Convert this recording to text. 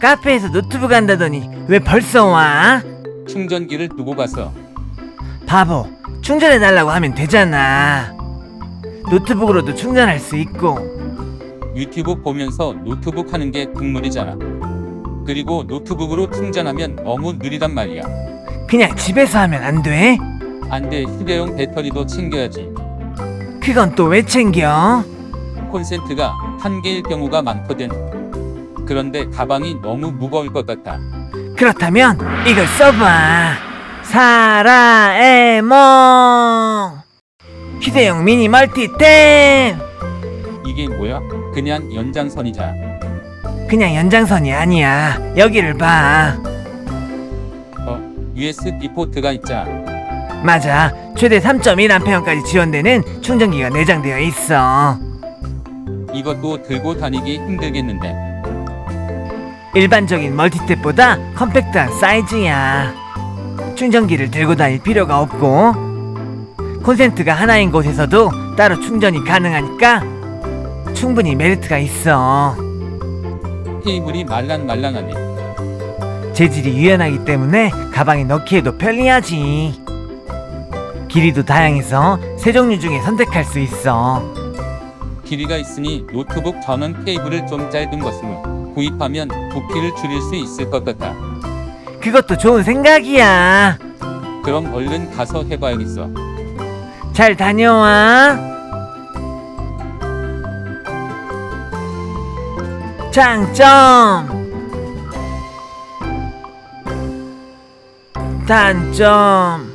카페에서 노트북 한다더니 왜 벌써 와? 충전기를 두고 가서 바보 충전해달라고 하면 되잖아 노트북으로도 충전할 수 있고 유튜브 보면서 노트북 하는 게 국물이잖아. 그리고 노트북으로 충전하면 너무 느리단 말이야. 그냥 집에서 하면 안 돼? 안돼 휴대용 배터리도 챙겨야지. 그건 또 왜 챙겨? 콘센트가 한 개일 경우가 많거든. 그런데 가방이 너무 무거울 것 같아. 그렇다면 이걸 써봐 사라에몽 휴대용 미니 멀티템 이게 뭐야? 그냥 연장선이자. 그냥 연장선이 아니야 여기를 봐 어, USB 포트가 있자. 맞아 최대 3.1A까지 지원되는 충전기가 내장되어 있어 이것도 들고 다니기 힘들겠는데. 일반적인 멀티탭보다 컴팩트한 사이즈야. 충전기를 들고 다닐 필요가 없고 콘센트가 하나인 곳에서도 따로 충전이 가능하니까 충분히 메리트가 있어. 케이블이 말랑말랑하네. 재질이 유연하기 때문에 가방에 넣기에도 편리하지. 길이도 다양해서 세 종류 중에 선택할 수 있어. 길이가 있으니 노트북 전원 케이블을 좀 짧은 것으로 구입하면 부피를 줄일 수 있을 것 같아. 그것도 좋은 생각이야. 그럼 얼른 가서 해봐야겠어. 잘 다녀와. 장점. 단점.